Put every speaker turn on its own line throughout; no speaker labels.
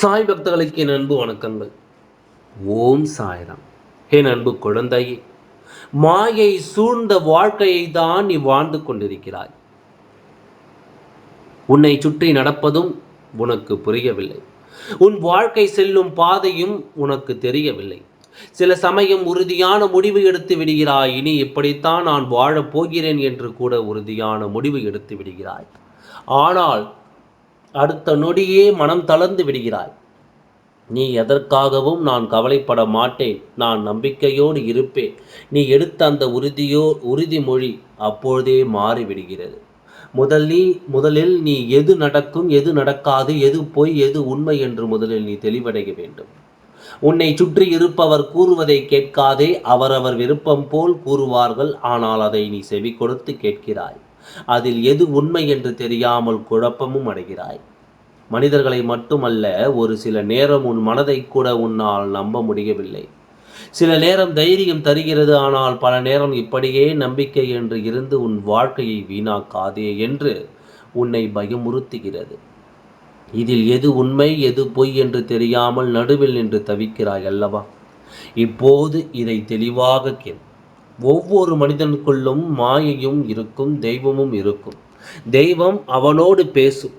சாய் பக்தர்களுக்கு என் அன்பு வணக்கங்கள். ஓம் சாய்ராம். என் அன்பு குழந்தையே மாயை சூழ்ந்த வாழ்க்கையை தான் நீ வாழ்ந்து கொண்டிருக்கிறாய். உன்னை சுற்றி நடப்பதும் உனக்கு புரியவில்லை. உன் வாழ்க்கை செல்லும் பாதையும் உனக்கு தெரியவில்லை. சில சமயம் உறுதியான முடிவு எடுத்து விடுகிறாய். இனி இப்படித்தான் நான் வாழப் போகிறேன் என்று கூட உறுதியான முடிவு எடுத்து விடுகிறாய். ஆனால் அடுத்த நொடியே மனம் தளர்ந்து விடுகிறாய். நீ எதற்காகவும் நான் கவலைப்பட மாட்டேன். நான் நம்பிக்கையோடு இருப்பேன். நீ எடுத்த அந்த உறுதியோ உறுதிமொழி அப்பொழுதே மாறிவிடுகிறது. முதலில் முதலில் நீ எது நடக்கும் எது நடக்காது எது பொய் எது உண்மை என்று முதலில் நீ தெளிவடைய வேண்டும். உன்னை சுற்றி இருப்பவர் கூறுவதை கேட்காதே அவரவர் விருப்பம் போல் கூறுவார்கள். ஆனால் அதை நீ செவி கொடுத்து கேட்கிறாய். அதில் எது உண்மை என்று தெரியாமல் குழப்பமும் அடைகிறாய். மனிதர்களை மட்டுமல்ல ஒரு சில நேரம் உன் மனதை கூட உன்னால் நம்ப முடியவில்லை. சில நேரம் தைரியம் தருகிறது ஆனால் பல நேரம் இப்படியே நம்பிக்கை என்று இருந்து உன் வாழ்க்கையை வீணாக்காதே என்று உன்னை பயமுறுத்துகிறது. இதில் எது உண்மை எது பொய் என்று தெரியாமல் நடுவில் நின்று தவிக்கிறாய் அல்லவா? இப்போது இதை தெளிவாக கேள். ஒவ்வொரு மனிதனுக்குள்ளும் மாயையும் இருக்கும் தெய்வமும் இருக்கும். தெய்வம் அவனோடு பேசும்.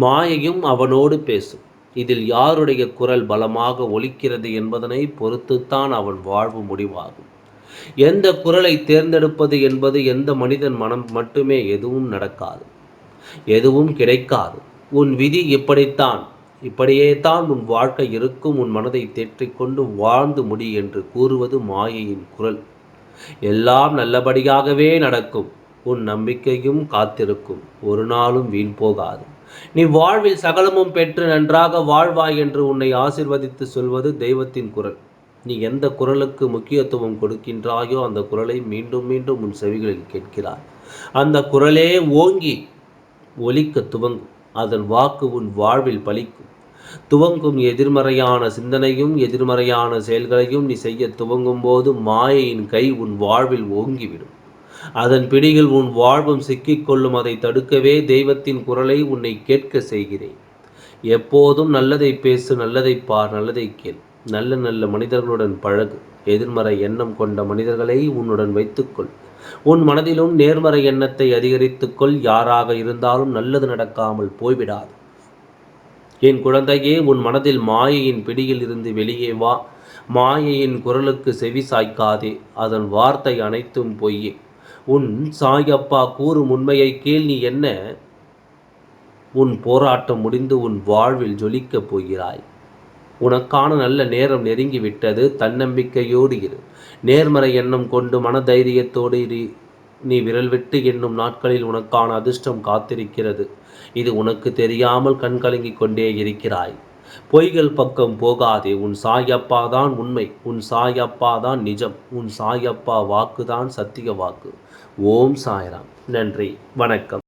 மாயையும் அவனோடு பேசும். இதில் யாருடைய குரல் பலமாக ஒலிக்கிறது என்பதனை பொறுத்துத்தான் அவன் வாழ்வு முடிவாகும். எந்த குரலை தேர்ந்தெடுப்பது என்பது எந்த மனிதன் மனம் மட்டுமே எதுவும் நடக்காது. எதுவும் கிடைக்காது. உன் விதி இப்படித்தான். இப்படியே தான் உன் வாழ்க்கை இருக்கும். உன் மனதை தேற்றிக்கொண்டு வாழ்ந்து முடி என்று கூறுவது மாயையின் குரல். எல்லாம் நல்லபடியாகவே நடக்கும். உன் நம்பிக்கையும் காத்திருக்கும். ஒரு நாளும் வீண் போகாது. நீ வாழ்வில் சகலமும் பெற்று நன்றாக வாழ்வாய் என்று உன்னை ஆசிர்வதித்து சொல்வது தெய்வத்தின் குரல். நீ எந்த குரலுக்கு முக்கியத்துவம் கொடுக்கின்றாயோ அந்த குரலை மீண்டும் மீண்டும் உன் செவிகளில் கேட்கிறாய் அந்த குரலே ஓங்கி ஒலிக்க துவங்கும். அதன் வாக்கு உன் வாழ்வில் பலிக்கும். துவங்கும் எதிர்மறையான சிந்தனையும் எதிர்மறையான செயல்களையும் நீ செய்ய துவங்கும் போது மாயையின் கை உன் வாழ்வில் ஓங்கிவிடும். அதன் பிடியில் உன் வாழ்வும் சிக்கிக்கொள்ளும். அதை தடுக்கவே தெய்வத்தின் குரலை உன்னை கேட்க செய்கிறேன். எப்போதும் நல்லதை பேசு நல்லதை பார் நல்லதை கேள். நல்ல நல்ல மனிதர்களுடன் பழகு. எதிர்மறை எண்ணம் கொண்ட மனிதர்களை உன்னுடன் வைத்துக்கொள். உன் மனதிலும் நேர்மறை எண்ணத்தை அதிகரித்துக்கொள். யாராக இருந்தாலும் நல்லது நடக்காமல் போய்விடாது. என் குழந்தையே உன் மனதில் மாயையின் பிடியில் இருந்து வெளியே வா. மாயையின் குரலுக்கு செவி சாய்க்காதே அதன் வார்த்தை அனைத்தும் பொய்யே. உன் சாயப்பா கூறும் உண்மையை கேள் நீ என்ன? உன் போராட்டம் முடிந்து உன் வாழ்வில் ஜொலிக்கப் போகிறாய். உனக்கான நல்ல நேரம் நெருங்கிவிட்டது தன்னம்பிக்கையோடு இரு. நேர்மறை எண்ணம் கொண்டு மனதைரியத்தோடு நீ விரல் விட்டு என்னும் நாட்களில் உனக்கான அதிர்ஷ்டம் காத்திருக்கிறது. இது உனக்கு தெரியாமல் கண்கலங்கிக் கொண்டே இருக்கிறாய். பொய்கள் பக்கம் போகாதே. உன் சாயப்பா தான் உண்மை. உன் சாயப்பா தான் நிஜம். உன் சாயப்பா வாக்கு தான் சத்திய வாக்கு. ஓம் சாய்ராம். நன்றி. வணக்கம்.